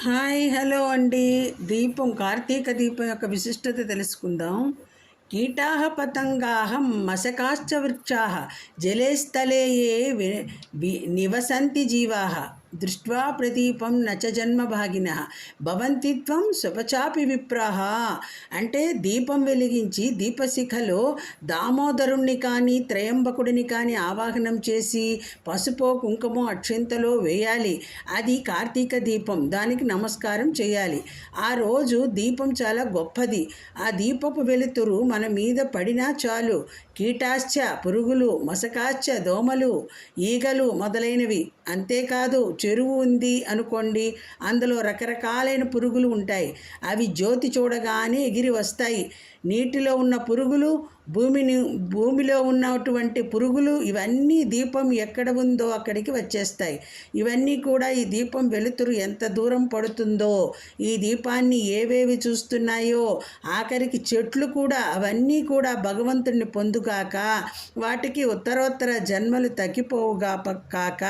Hi hello అండి. దీపం కార్తీక దీపం యొక్క విశిష్టత తెలుసుకుందాం. కీటాహ పతంగాహ మశకాశ్చ వృక్షాः జలేస్థలే నివసంతి జీవాः దృష్ట్వా ప్రదీపం నచ జన్మభాగిన భవంతి త్వం స్వపచాపి విప్రాహ. అంటే దీపం వెలిగించి దీపశిఖలో దామోదరుణ్ణి కానీ త్రయంబకుడిని కానీ ఆవాహనం చేసి పసుపో కుంకుమ అక్షింతలో వేయాలి. అది కార్తీక దీపం దానికి నమస్కారం చేయాలి. ఆ రోజు దీపం చాలా గొప్పది. ఆ దీపపు వెలుతురు మన మీద పడినా చాలు. కీటాశ్చ పురుగులు మసకాశ్చ దోమలు ఈగలు మొదలైనవి. అంతేకాదు చెరువు ఉంది అనుకోండి అందులో రకరకాలైన పురుగులు ఉంటాయి. అవి జ్యోతి చూడగానే ఎగిరి వస్తాయి. నీటిలో ఉన్న పురుగులు భూమిని భూమిలో ఉన్నటువంటి పురుగులు ఇవన్నీ దీపం ఎక్కడ ఉందో అక్కడికి వచ్చేస్తాయి. ఇవన్నీ కూడా ఈ దీపం వెలుతురు ఎంత దూరం పడుతుందో ఈ దీపాన్ని ఏవేవి చూస్తున్నాయో ఆఖరికి చెట్లు కూడా అవన్నీ కూడా భగవంతుణ్ణి పొందుగాక వాటికి ఉత్తరోత్తర జన్మలు తగ్గిపోవుగా కాక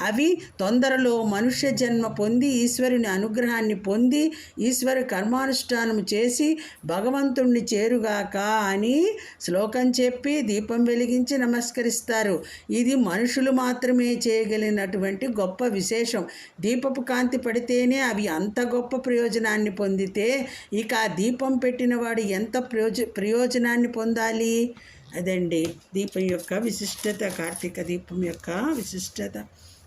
అవి తొందరలో మనుష్య జన్మ పొంది ఈశ్వరుని అనుగ్రహాన్ని పొంది ఈశ్వరు కర్మానుష్ఠానం చేసి భగవంతుణ్ణి చేరుగాక అని శ్లోకం చెప్పి దీపం వెలిగించి నమస్కరిస్తారు. ఇది మనుషులు మాత్రమే చేయగలిగినటువంటి గొప్ప విశేషం. దీపపు కాంతి పడితేనే అవి అంత గొప్ప ప్రయోజనాన్ని పొందితే ఇక ఆ దీపం పెట్టిన వాడు ఎంత ప్రయోజ ప్రయోజనాన్ని పొందాలి? అదండి దీపం యొక్క విశిష్టత కార్తీక దీపం యొక్క విశిష్టత.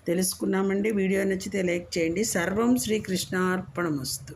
తెలుసుకున్నామండి. వీడియో నచ్చితే లైక్ చేయండి. సర్వం శ్రీకృష్ణార్పణమస్తు.